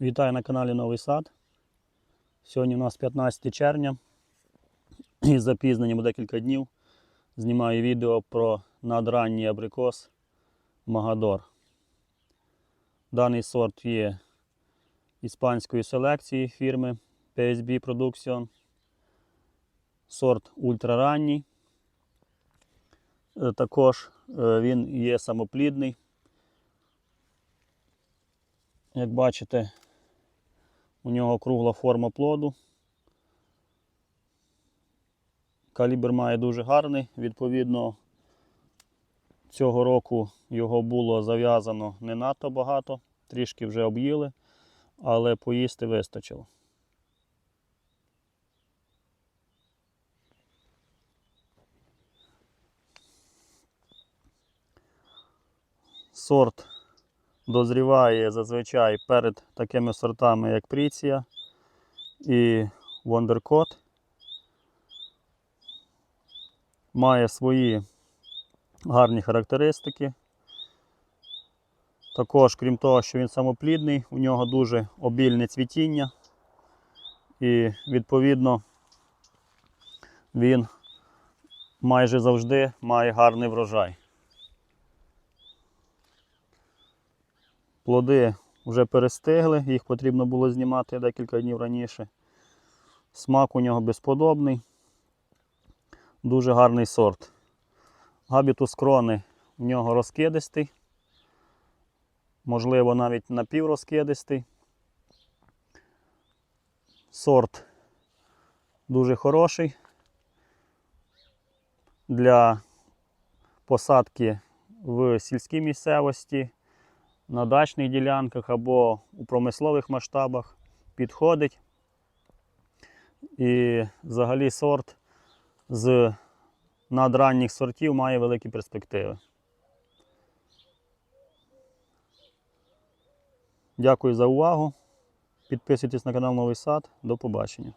Вітаю на каналі Новий Сад. Сьогодні у нас 15 червня. І з запізненням декілька днів знімаю відео про надранній абрикос Магадор. Даний сорт є іспанської селекції фірми PSB Production. Сорт ультраранній. Е, Також е, він є самоплідний. Як бачите, у нього кругла форма плоду. Калібр має дуже гарний. Відповідно, цього року його було зав'язано не надто багато, трішки вже об'їли, але поїсти вистачило. Сорт дозріває зазвичай перед такими сортами, як Пріція і Вондеркот. Має свої гарні характеристики. Також, крім того, що він самоплідний, у нього дуже обільне цвітіння і, відповідно, він майже завжди має гарний врожай. Плоди вже перестигли, їх потрібно було знімати декілька днів раніше. Смак у нього безподобний, дуже гарний сорт. Габітус крони в нього розкидистий, можливо, навіть напіврозкидистий. Сорт дуже хороший для посадки в сільській місцевості на дачних ділянках або у промислових масштабах підходить. І взагалі сорт з надранніх сортів має великі перспективи. Дякую за увагу. Підписуйтесь на канал Новий Сад. До побачення.